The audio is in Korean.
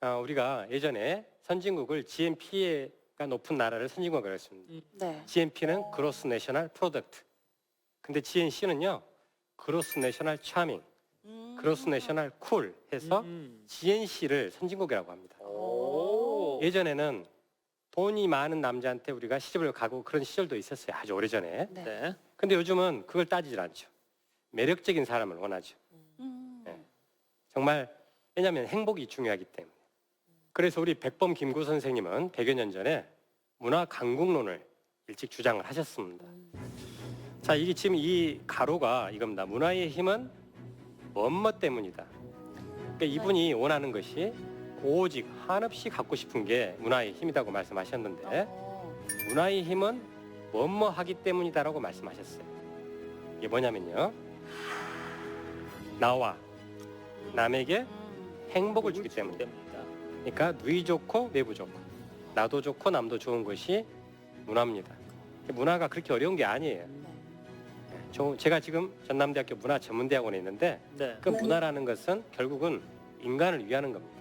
어, 우리가 예전에 선진국을 GNP가 높은 나라를 선진국이라고 했습니다. 네. GNP는 그로스 내셔널 프로덕트. 근데 GNC는요. 그로스 내셔널 차밍, 음. 그로스 내셔널 쿨 해서 음. GNC를 선진국이라고 합니다. 오. 예전에는 돈이 많은 남자한테 우리가 시집을 가고 그런 시절도 있었어요. 아주 오래전에. 네. 네. 근데 요즘은 그걸 따지질 않죠. 매력적인 사람을 원하죠. 음. 네. 정말 왜냐하면 행복이 중요하기 때문에. 그래서 우리 백범 김구 선생님은 100여 년 전에 문화 강국론을 일찍 주장을 하셨습니다. 자, 이게 지금 이 가로가 이겁니다. 문화의 힘은 뭐뭐 때문이다. 그러니까 이분이 원하는 것이 오직 한없이 갖고 싶은 게 문화의 힘이라고 말씀하셨는데 어. 문화의 힘은 뭐뭐 하기 때문이다라고 말씀하셨어요. 이게 뭐냐면요. 나와 남에게 음. 행복을 주기. 때문이다. 그러니까 누이 좋고 내부 좋고 나도 좋고 남도 좋은 것이 문화입니다. 문화가 그렇게 어려운 게 아니에요. 네. 저- 제가 지금 전남대학교 문화전문대학원에 있는데 네. 그 문화라는 것은 결국은 인간을 위하는 겁니다.